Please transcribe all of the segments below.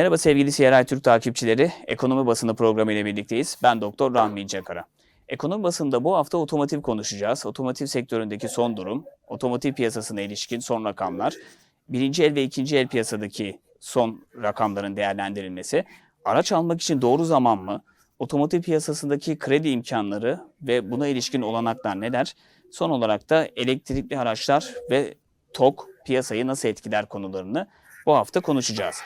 Merhaba sevgili CRI Türk takipçileri. Ekonomi basını programı ile birlikteyiz. Ben Doktor Rahmi İncekara. Ekonomi basında bu hafta otomotiv konuşacağız. Otomotiv sektöründeki son durum, otomotiv piyasasına ilişkin son rakamlar, birinci el ve ikinci el piyasadaki son rakamların değerlendirilmesi, araç almak için doğru zaman mı, otomotiv piyasasındaki kredi imkanları ve buna ilişkin olanaklar neler, son olarak da elektrikli araçlar ve TOK piyasayı nasıl etkiler konularını bu hafta konuşacağız.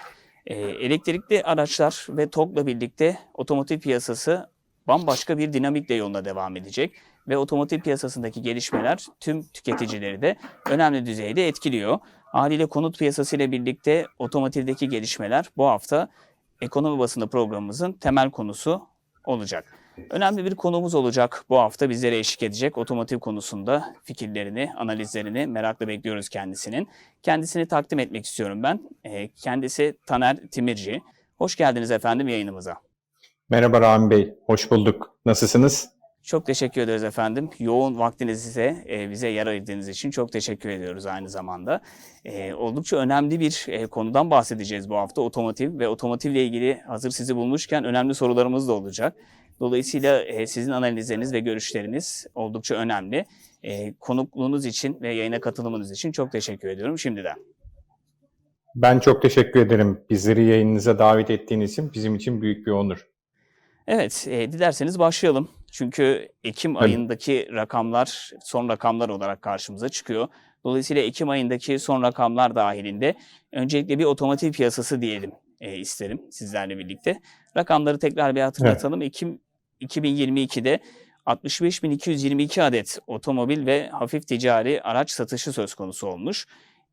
Ee, elektrikli araçlar ve TOG'la birlikte otomotiv piyasası bambaşka bir dinamikle yoluna devam edecek ve otomotiv piyasasındaki gelişmeler tüm tüketicileri de önemli düzeyde etkiliyor. Haliyle konut piyasası ile birlikte otomotivdeki gelişmeler bu hafta ekonomi basını programımızın temel konusu olacak. Önemli bir konuğumuz olacak bu hafta bizlere eşlik edecek otomotiv konusunda fikirlerini, analizlerini merakla bekliyoruz kendisinin. Kendisini takdim etmek istiyorum ben. Ee, Kendisi Taner Timirci. Hoş geldiniz efendim yayınımıza. Merhaba Rahmi Bey, hoş bulduk. Nasılsınız? Çok teşekkür ederiz efendim. Yoğun vaktinizi e, bize yer ayırdığınız için çok teşekkür ediyoruz aynı zamanda. E, oldukça önemli bir e, konudan bahsedeceğiz bu hafta otomotiv ve otomotivle ilgili hazır sizi bulmuşken önemli sorularımız da olacak. Dolayısıyla e, sizin analizleriniz ve görüşleriniz oldukça önemli. E, konukluğunuz için ve yayına katılımınız için çok teşekkür ediyorum şimdiden. Ben çok teşekkür ederim. Bizleri yayınınıza davet ettiğiniz için bizim için büyük bir onur. Evet, e, dilerseniz başlayalım. Çünkü Ekim Tabii. ayındaki rakamlar son rakamlar olarak karşımıza çıkıyor. Dolayısıyla Ekim ayındaki son rakamlar dahilinde öncelikle bir otomotiv piyasası diyelim e, isterim sizlerle birlikte. Rakamları tekrar bir hatırlatalım. Ekim 2022'de 65.222 adet otomobil ve hafif ticari araç satışı söz konusu olmuş.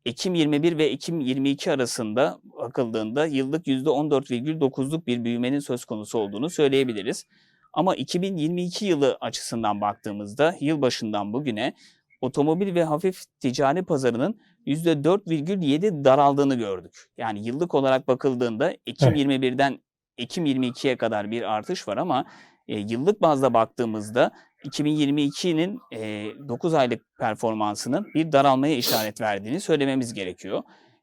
Ekim 21 ve Ekim 22 arasında bakıldığında yıllık %14,9'luk bir büyümenin söz konusu olduğunu söyleyebiliriz. Ama 2022 yılı açısından baktığımızda yıl başından bugüne otomobil ve hafif ticari pazarının %4,7 daraldığını gördük. Yani yıllık olarak bakıldığında Ekim Evet. 21'den Ekim 22'ye kadar bir artış var ama e, yıllık bazda baktığımızda 2022'nin e, 9 aylık performansının bir daralmaya işaret verdiğini söylememiz gerekiyor.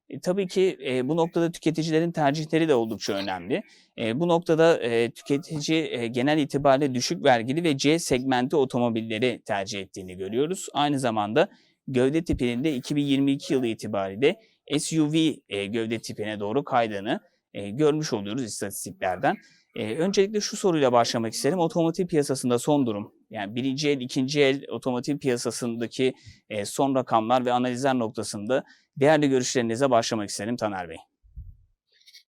E, tabii ki e, bu noktada tüketicilerin tercihleri de oldukça önemli. E, bu noktada e, tüketici e, genel itibariyle düşük vergili ve C segmenti otomobilleri tercih ettiğini görüyoruz. Aynı zamanda gövde tipinin de 2022 yılı itibariyle SUV e, gövde tipine doğru kaydığını e, görmüş oluyoruz istatistiklerden. E, öncelikle şu soruyla başlamak isterim. Otomotiv piyasasında son durum. Yani birinci el, ikinci el otomotiv piyasasındaki e, son rakamlar ve analizler noktasında değerli görüşlerinize başlamak isterim Taner Bey.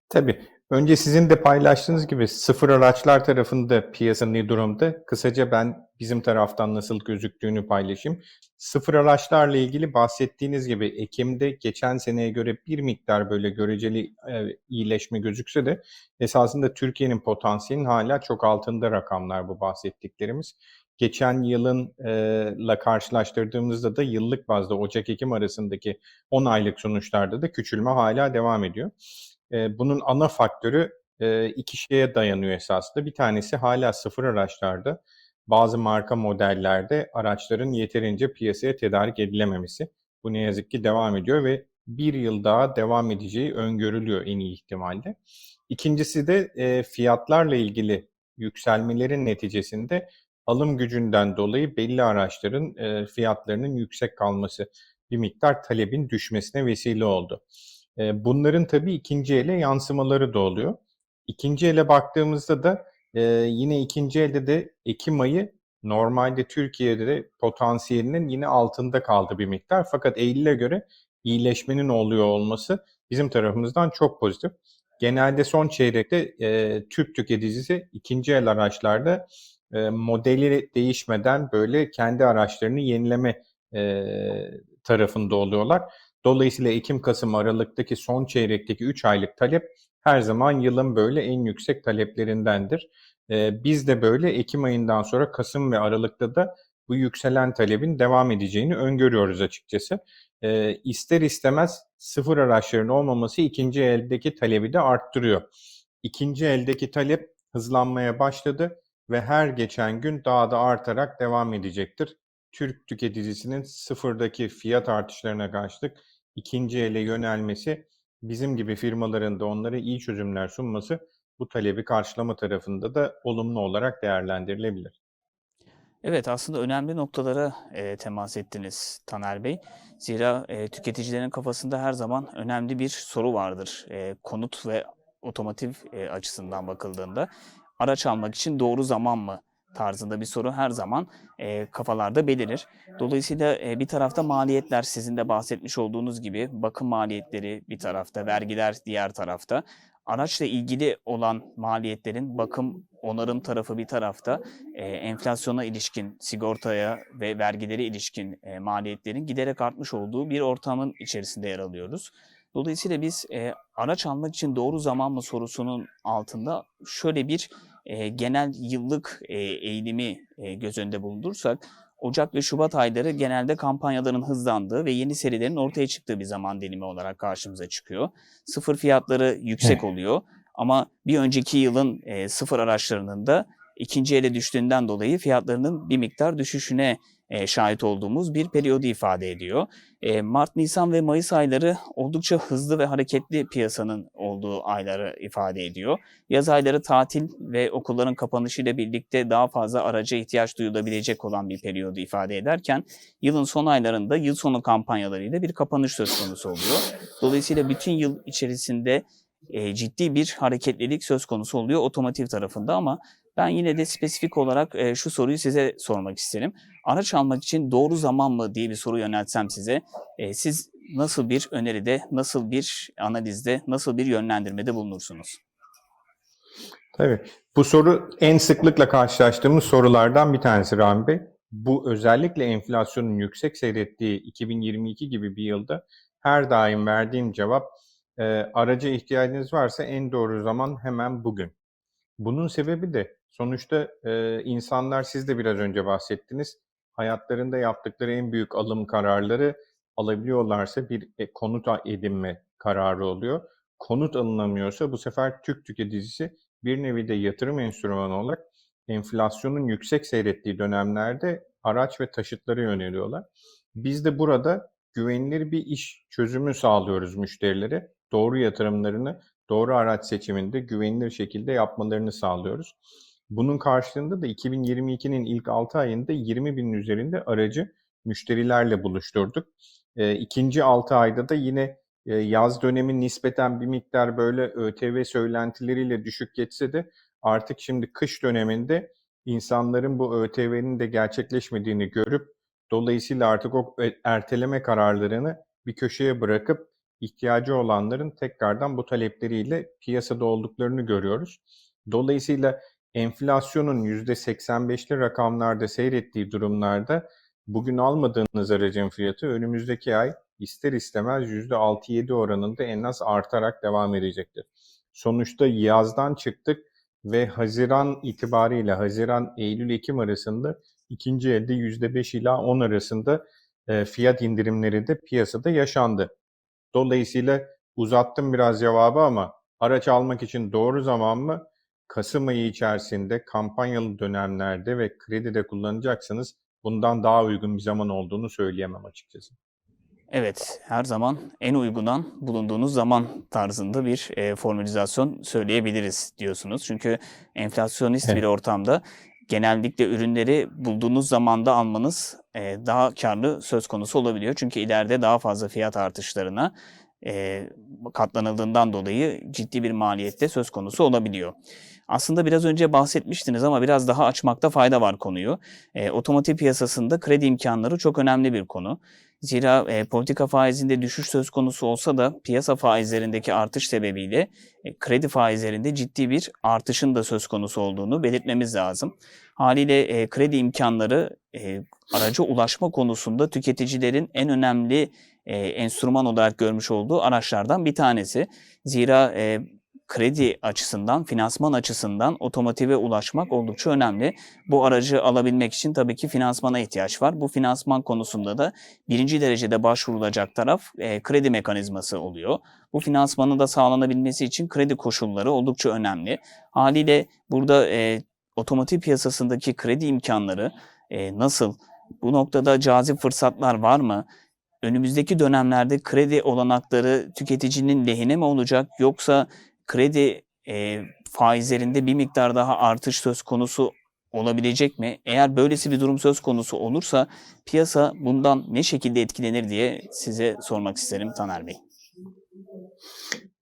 Tabii. Önce sizin de paylaştığınız gibi sıfır araçlar tarafında piyasa ne durumda? Kısaca ben bizim taraftan nasıl gözüktüğünü paylaşayım. Sıfır araçlarla ilgili bahsettiğiniz gibi Ekim'de geçen seneye göre bir miktar böyle göreceli e, iyileşme gözükse de esasında Türkiye'nin potansiyelinin hala çok altında rakamlar bu bahsettiklerimiz. Geçen yılın e, la karşılaştırdığımızda da yıllık bazda Ocak-Ekim arasındaki 10 aylık sonuçlarda da küçülme hala devam ediyor. E, bunun ana faktörü e, iki şeye dayanıyor esasında. Bir tanesi hala sıfır araçlarda bazı marka modellerde araçların yeterince piyasaya tedarik edilememesi. Bu ne yazık ki devam ediyor ve bir yıl daha devam edeceği öngörülüyor en iyi ihtimalle. İkincisi de e, fiyatlarla ilgili yükselmelerin neticesinde alım gücünden dolayı belli araçların e, fiyatlarının yüksek kalması bir miktar talebin düşmesine vesile oldu. Bunların tabii ikinci ele yansımaları da oluyor. İkinci ele baktığımızda da yine ikinci elde de Ekim ayı normalde Türkiye'de de potansiyelinin yine altında kaldı bir miktar. Fakat Eylül'e göre iyileşmenin oluyor olması bizim tarafımızdan çok pozitif. Genelde son çeyrekte e, tüp tüketicisi ikinci el araçlarda e, modeli değişmeden böyle kendi araçlarını yenileme e, tarafında oluyorlar. Dolayısıyla Ekim-Kasım Aralık'taki son çeyrekteki 3 aylık talep her zaman yılın böyle en yüksek taleplerindendir. Ee, biz de böyle Ekim ayından sonra Kasım ve Aralık'ta da bu yükselen talebin devam edeceğini öngörüyoruz açıkçası. Ee, ister istemez sıfır araçların olmaması ikinci eldeki talebi de arttırıyor. İkinci eldeki talep hızlanmaya başladı ve her geçen gün daha da artarak devam edecektir. Türk tüketicisinin sıfırdaki fiyat artışlarına karşılık ikinci ele yönelmesi bizim gibi firmaların da onlara iyi çözümler sunması bu talebi karşılama tarafında da olumlu olarak değerlendirilebilir. Evet, aslında önemli noktalara e, temas ettiniz Taner Bey. Zira e, tüketicilerin kafasında her zaman önemli bir soru vardır. E, konut ve otomotiv e, açısından bakıldığında araç almak için doğru zaman mı tarzında bir soru her zaman e, kafalarda belirir. Dolayısıyla e, bir tarafta maliyetler sizin de bahsetmiş olduğunuz gibi bakım maliyetleri bir tarafta, vergiler diğer tarafta. Araçla ilgili olan maliyetlerin bakım, onarım tarafı bir tarafta, e, enflasyona ilişkin, sigortaya ve vergilere ilişkin e, maliyetlerin giderek artmış olduğu bir ortamın içerisinde yer alıyoruz. Dolayısıyla biz e, araç almak için doğru zaman mı sorusunun altında şöyle bir e, genel yıllık e, eğilimi e, göz önünde bulundursak, Ocak ve Şubat ayları genelde kampanyaların hızlandığı ve yeni serilerin ortaya çıktığı bir zaman dilimi olarak karşımıza çıkıyor. Sıfır fiyatları yüksek oluyor ama bir önceki yılın e, sıfır araçlarının da ikinci ele düştüğünden dolayı fiyatlarının bir miktar düşüşüne e, şahit olduğumuz bir periyodu ifade ediyor. E, Mart, Nisan ve Mayıs ayları oldukça hızlı ve hareketli piyasanın olduğu ayları ifade ediyor. Yaz ayları tatil ve okulların kapanışıyla birlikte daha fazla araca ihtiyaç duyulabilecek olan bir periyodu ifade ederken yılın son aylarında yıl sonu kampanyalarıyla bir kapanış söz konusu oluyor. Dolayısıyla bütün yıl içerisinde e, ciddi bir hareketlilik söz konusu oluyor otomotiv tarafında ama ben yine de spesifik olarak e, şu soruyu size sormak isterim. Araç almak için doğru zaman mı diye bir soru yöneltsem size, e, siz nasıl bir öneride, nasıl bir analizde, nasıl bir yönlendirmede bulunursunuz? Tabii. Bu soru en sıklıkla karşılaştığımız sorulardan bir tanesi Rahmi Bey. Bu özellikle enflasyonun yüksek seyrettiği 2022 gibi bir yılda her daim verdiğim cevap e, araca ihtiyacınız varsa en doğru zaman hemen bugün. Bunun sebebi de sonuçta e, insanlar siz de biraz önce bahsettiniz. Hayatlarında yaptıkları en büyük alım kararları alabiliyorlarsa bir e, konut edinme kararı oluyor. Konut alınamıyorsa bu sefer Türk tüketicisi bir nevi de yatırım enstrümanı olarak enflasyonun yüksek seyrettiği dönemlerde araç ve taşıtları yöneliyorlar. Biz de burada güvenilir bir iş çözümü sağlıyoruz müşterilere. Doğru yatırımlarını doğru araç seçiminde güvenilir şekilde yapmalarını sağlıyoruz. Bunun karşılığında da 2022'nin ilk 6 ayında 20 binin üzerinde aracı müşterilerle buluşturduk. E, ikinci 6 ayda da yine e, yaz dönemi nispeten bir miktar böyle ÖTV söylentileriyle düşük geçse de artık şimdi kış döneminde insanların bu ÖTV'nin de gerçekleşmediğini görüp dolayısıyla artık o erteleme kararlarını bir köşeye bırakıp ihtiyacı olanların tekrardan bu talepleriyle piyasada olduklarını görüyoruz. Dolayısıyla enflasyonun %85'li rakamlarda seyrettiği durumlarda bugün almadığınız aracın fiyatı önümüzdeki ay ister istemez %6-7 oranında en az artarak devam edecektir. Sonuçta yazdan çıktık ve Haziran itibariyle Haziran Eylül-Ekim arasında ikinci elde %5 ila 10 arasında fiyat indirimleri de piyasada yaşandı. Dolayısıyla uzattım biraz cevabı ama araç almak için doğru zaman mı? Kasım ayı içerisinde kampanyalı dönemlerde ve kredi de kullanacaksanız bundan daha uygun bir zaman olduğunu söyleyemem açıkçası. Evet, her zaman en uygunan bulunduğunuz zaman tarzında bir e, formülizasyon söyleyebiliriz diyorsunuz. Çünkü enflasyonist Evet. bir ortamda genellikle ürünleri bulduğunuz zamanda almanız e, daha karlı söz konusu olabiliyor. Çünkü ileride daha fazla fiyat artışlarına e, katlanıldığından dolayı ciddi bir maliyette söz konusu olabiliyor. Aslında biraz önce bahsetmiştiniz ama biraz daha açmakta fayda var konuyu. E, otomotiv piyasasında kredi imkanları çok önemli bir konu. Zira e, politika faizinde düşüş söz konusu olsa da piyasa faizlerindeki artış sebebiyle e, kredi faizlerinde ciddi bir artışın da söz konusu olduğunu belirtmemiz lazım. Haliyle e, kredi imkanları e, araca ulaşma konusunda tüketicilerin en önemli e, enstrüman olarak görmüş olduğu araçlardan bir tanesi. Zira e, kredi açısından, finansman açısından otomotive ulaşmak oldukça önemli. Bu aracı alabilmek için tabii ki finansmana ihtiyaç var. Bu finansman konusunda da birinci derecede başvurulacak taraf e, kredi mekanizması oluyor. Bu finansmanın da sağlanabilmesi için kredi koşulları oldukça önemli. Haliyle burada e, otomotiv piyasasındaki kredi imkanları e, nasıl? Bu noktada cazip fırsatlar var mı? önümüzdeki dönemlerde kredi olanakları tüketicinin lehine mi olacak yoksa kredi e, faizlerinde bir miktar daha artış söz konusu olabilecek mi? Eğer böylesi bir durum söz konusu olursa piyasa bundan ne şekilde etkilenir diye size sormak isterim Taner Bey.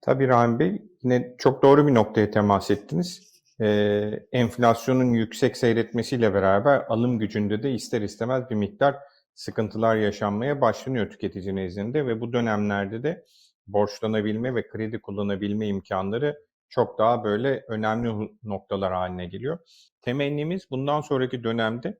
Tabii Rahim Bey, yine çok doğru bir noktaya temas ettiniz. Ee, enflasyonun yüksek seyretmesiyle beraber alım gücünde de ister istemez bir miktar sıkıntılar yaşanmaya başlanıyor tüketici nezdinde ve bu dönemlerde de borçlanabilme ve kredi kullanabilme imkanları çok daha böyle önemli noktalar haline geliyor. Temennimiz bundan sonraki dönemde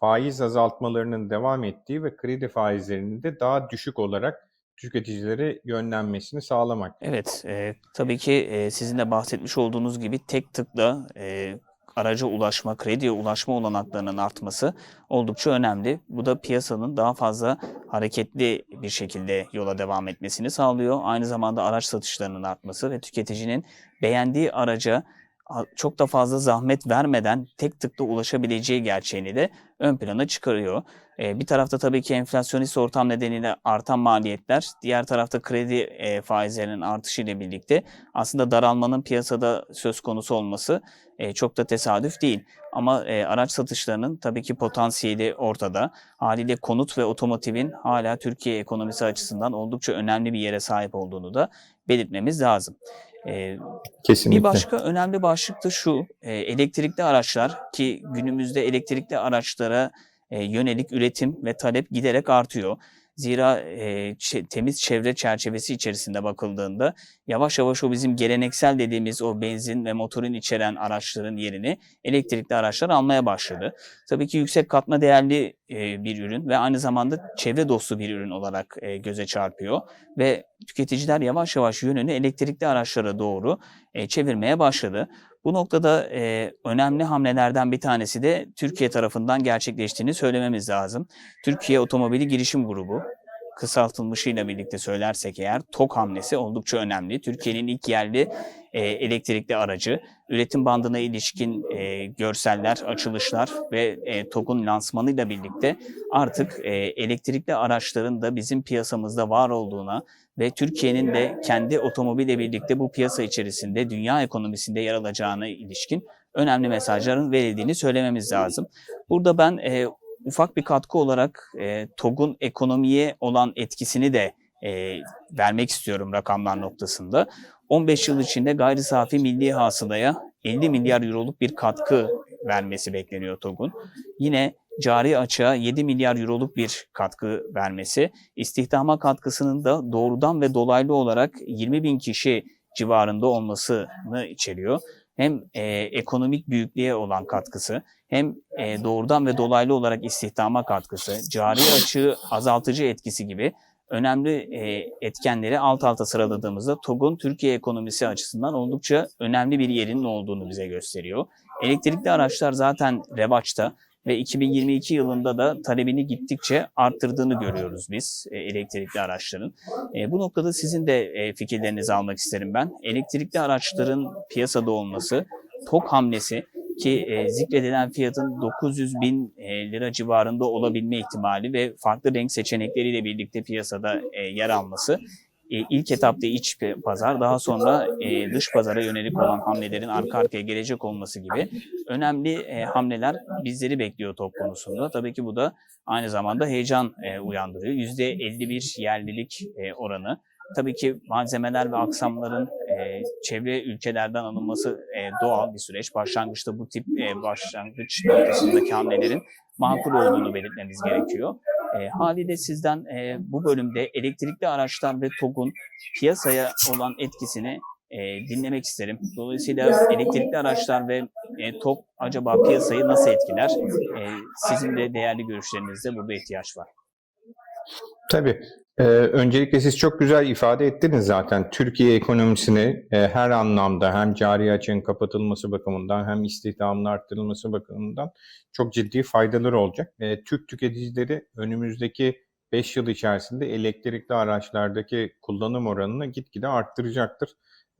faiz azaltmalarının devam ettiği ve kredi faizlerinin de daha düşük olarak tüketicilere yönlenmesini sağlamak. Evet, e, tabii ki e, sizin de bahsetmiş olduğunuz gibi tek tıkla e, araca ulaşma, krediye ulaşma olanaklarının artması oldukça önemli. Bu da piyasanın daha fazla hareketli bir şekilde yola devam etmesini sağlıyor. Aynı zamanda araç satışlarının artması ve tüketicinin beğendiği araca çok da fazla zahmet vermeden tek tıkla ulaşabileceği gerçeğini de ön plana çıkarıyor. E, bir tarafta tabii ki enflasyonist ortam nedeniyle artan maliyetler, diğer tarafta kredi e, faizlerinin artışıyla birlikte aslında daralmanın piyasada söz konusu olması e, çok da tesadüf değil. Ama araç satışlarının tabii ki potansiyeli ortada. Haliyle konut ve otomotivin hala Türkiye ekonomisi açısından oldukça önemli bir yere sahip olduğunu da belirtmemiz lazım. E, Kesinlikle. bir başka önemli başlık da şu, e, elektrikli araçlar ki günümüzde elektrikli araçlara e, yönelik üretim ve talep giderek artıyor. Zira e, temiz çevre çerçevesi içerisinde bakıldığında yavaş yavaş o bizim geleneksel dediğimiz o benzin ve motorun içeren araçların yerini elektrikli araçlar almaya başladı. Tabii ki yüksek katma değerli e, bir ürün ve aynı zamanda çevre dostu bir ürün olarak e, göze çarpıyor ve tüketiciler yavaş yavaş yönünü elektrikli araçlara doğru e, çevirmeye başladı. Bu noktada e, önemli hamlelerden bir tanesi de Türkiye tarafından gerçekleştiğini söylememiz lazım. Türkiye Otomobili Girişim Grubu kısaltılmışıyla birlikte söylersek eğer TOK hamlesi oldukça önemli. Türkiye'nin ilk yerli e, elektrikli aracı, üretim bandına ilişkin e, görseller, açılışlar ve e, TOK'un lansmanıyla birlikte artık e, elektrikli araçların da bizim piyasamızda var olduğuna ve Türkiye'nin de kendi otomobille birlikte bu piyasa içerisinde dünya ekonomisinde yer alacağına ilişkin önemli mesajların verildiğini söylememiz lazım. Burada ben e, ufak bir katkı olarak e, TOG'un ekonomiye olan etkisini de e, vermek istiyorum rakamlar noktasında. 15 yıl içinde gayri safi milli hasılaya 50 milyar euroluk bir katkı vermesi bekleniyor TOG'un. Yine cari açığa 7 milyar euroluk bir katkı vermesi, istihdama katkısının da doğrudan ve dolaylı olarak 20 bin kişi civarında olmasını içeriyor. Hem e, ekonomik büyüklüğe olan katkısı, hem e, doğrudan ve dolaylı olarak istihdama katkısı, cari açığı azaltıcı etkisi gibi önemli e, etkenleri alt alta sıraladığımızda TOG'un Türkiye ekonomisi açısından oldukça önemli bir yerinin olduğunu bize gösteriyor. Elektrikli araçlar zaten revaçta ve 2022 yılında da talebini gittikçe arttırdığını görüyoruz biz e, elektrikli araçların. E, bu noktada sizin de e, fikirlerinizi almak isterim ben. Elektrikli araçların piyasada olması, TOG hamlesi ki zikredilen fiyatın 900 bin lira civarında olabilme ihtimali ve farklı renk seçenekleriyle birlikte piyasada yer alması ilk etapta iç pazar daha sonra e, dış pazara yönelik olan hamlelerin arka arkaya gelecek olması gibi önemli e, hamleler bizleri bekliyor top konusunda. Tabii ki bu da aynı zamanda heyecan e, uyandırıyor. %51 yerlilik e, oranı. Tabii ki malzemeler ve aksamların e, çevre ülkelerden alınması e, doğal bir süreç. Başlangıçta bu tip e, başlangıç noktasındaki hamlelerin makul olduğunu belirtmemiz gerekiyor. E, haliyle sizden e, bu bölümde elektrikli araçlar ve TOG'un piyasaya olan etkisini e, dinlemek isterim. Dolayısıyla elektrikli araçlar ve e, TOG acaba piyasayı nasıl etkiler? E, sizin de değerli görüşlerinizde burada ihtiyaç var. Tabii. Ee, öncelikle siz çok güzel ifade ettiniz zaten. Türkiye ekonomisini e, her anlamda hem cari açığın kapatılması bakımından hem istihdamın arttırılması bakımından çok ciddi faydaları olacak. E, Türk tüketicileri önümüzdeki 5 yıl içerisinde elektrikli araçlardaki kullanım oranını gitgide arttıracaktır.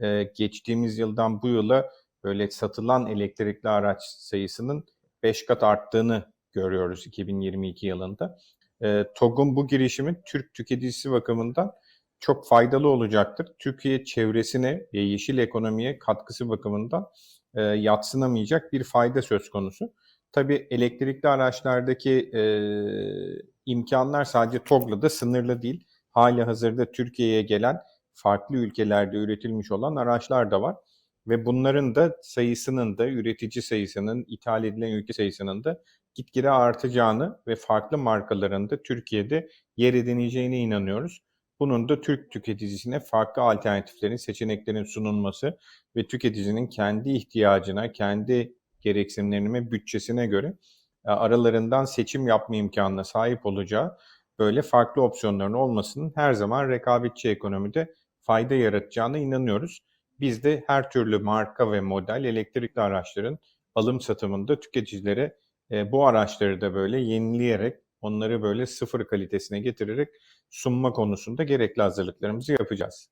E, geçtiğimiz yıldan bu yıla böyle satılan elektrikli araç sayısının 5 kat arttığını görüyoruz 2022 yılında. E, TOG'un bu girişimi Türk tüketicisi bakımından çok faydalı olacaktır. Türkiye çevresine ve yeşil ekonomiye katkısı bakımından e, yatsınamayacak bir fayda söz konusu. Tabii elektrikli araçlardaki e, imkanlar sadece TOG'la da sınırlı değil. Hali hazırda Türkiye'ye gelen farklı ülkelerde üretilmiş olan araçlar da var. Ve bunların da sayısının da üretici sayısının, ithal edilen ülke sayısının da gitgide artacağını ve farklı markaların da Türkiye'de yer edineceğine inanıyoruz. Bunun da Türk tüketicisine farklı alternatiflerin, seçeneklerin sunulması ve tüketicinin kendi ihtiyacına, kendi gereksinimlerine bütçesine göre e, aralarından seçim yapma imkanına sahip olacağı böyle farklı opsiyonların olmasının her zaman rekabetçi ekonomide fayda yaratacağına inanıyoruz. Biz de her türlü marka ve model elektrikli araçların alım satımında tüketicilere e, bu araçları da böyle yenileyerek onları böyle sıfır kalitesine getirerek sunma konusunda gerekli hazırlıklarımızı yapacağız.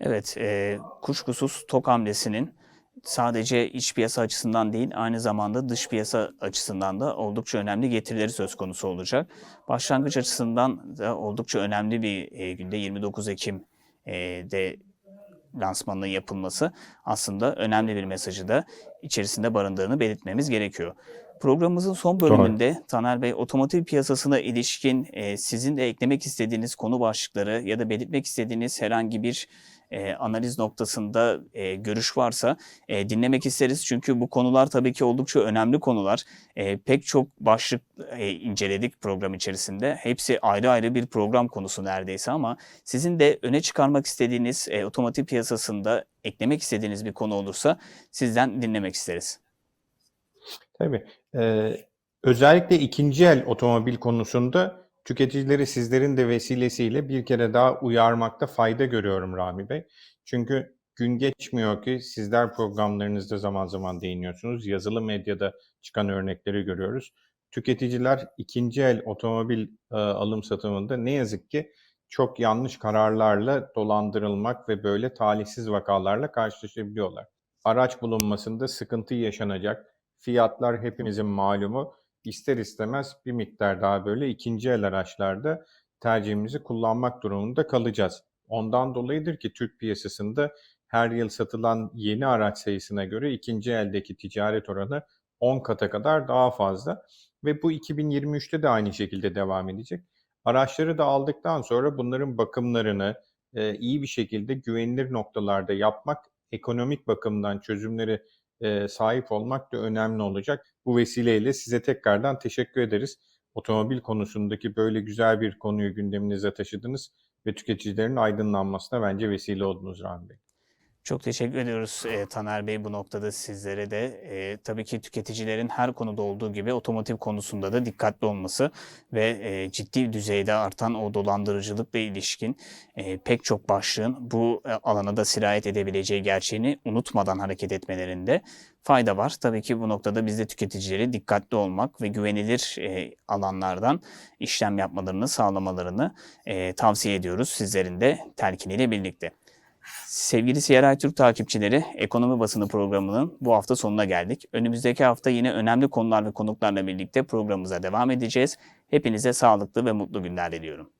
Evet, e, kuşkusuz TOK hamlesinin sadece iç piyasa açısından değil aynı zamanda dış piyasa açısından da oldukça önemli getirileri söz konusu olacak. Başlangıç açısından da oldukça önemli bir e, günde 29 Ekim'de lansmanının yapılması aslında önemli bir mesajı da içerisinde barındığını belirtmemiz gerekiyor. Programımızın son bölümünde Taner Bey otomotiv piyasasına ilişkin e, sizin de eklemek istediğiniz konu başlıkları ya da belirtmek istediğiniz herhangi bir e, analiz noktasında e, görüş varsa e, dinlemek isteriz. Çünkü bu konular tabii ki oldukça önemli konular. E, pek çok başlık e, inceledik program içerisinde. Hepsi ayrı ayrı bir program konusu neredeyse ama sizin de öne çıkarmak istediğiniz e, otomotiv piyasasında eklemek istediğiniz bir konu olursa sizden dinlemek isteriz. Tabii. Ee, özellikle ikinci el otomobil konusunda tüketicileri sizlerin de vesilesiyle bir kere daha uyarmakta fayda görüyorum Rami Bey. Çünkü gün geçmiyor ki sizler programlarınızda zaman zaman değiniyorsunuz. Yazılı medyada çıkan örnekleri görüyoruz. Tüketiciler ikinci el otomobil e, alım satımında ne yazık ki çok yanlış kararlarla dolandırılmak ve böyle talihsiz vakalarla karşılaşabiliyorlar. Araç bulunmasında sıkıntı yaşanacak. Fiyatlar hepimizin malumu. İster istemez bir miktar daha böyle ikinci el araçlarda tercihimizi kullanmak durumunda kalacağız. Ondan dolayıdır ki Türk piyasasında her yıl satılan yeni araç sayısına göre ikinci eldeki ticaret oranı 10 kata kadar daha fazla ve bu 2023'te de aynı şekilde devam edecek. Araçları da aldıktan sonra bunların bakımlarını e, iyi bir şekilde güvenilir noktalarda yapmak, ekonomik bakımdan çözümleri e, sahip olmak da önemli olacak. Bu vesileyle size tekrardan teşekkür ederiz. Otomobil konusundaki böyle güzel bir konuyu gündeminize taşıdınız ve tüketicilerin aydınlanmasına bence vesile oldunuz Rahmi Bey. Çok teşekkür ediyoruz e, Taner Bey bu noktada sizlere de. E, tabii ki tüketicilerin her konuda olduğu gibi otomotiv konusunda da dikkatli olması ve e, ciddi düzeyde artan o dolandırıcılıkla ilişkin e, pek çok başlığın bu e, alana da sirayet edebileceği gerçeğini unutmadan hareket etmelerinde fayda var. Tabii ki bu noktada biz de tüketicileri dikkatli olmak ve güvenilir e, alanlardan işlem yapmalarını sağlamalarını e, tavsiye ediyoruz sizlerin de telkiniyle birlikte. Sevgili CRI Türk takipçileri, Ekonomi Basını programının bu hafta sonuna geldik. Önümüzdeki hafta yine önemli konular ve konuklarla birlikte programımıza devam edeceğiz. Hepinize sağlıklı ve mutlu günler diliyorum.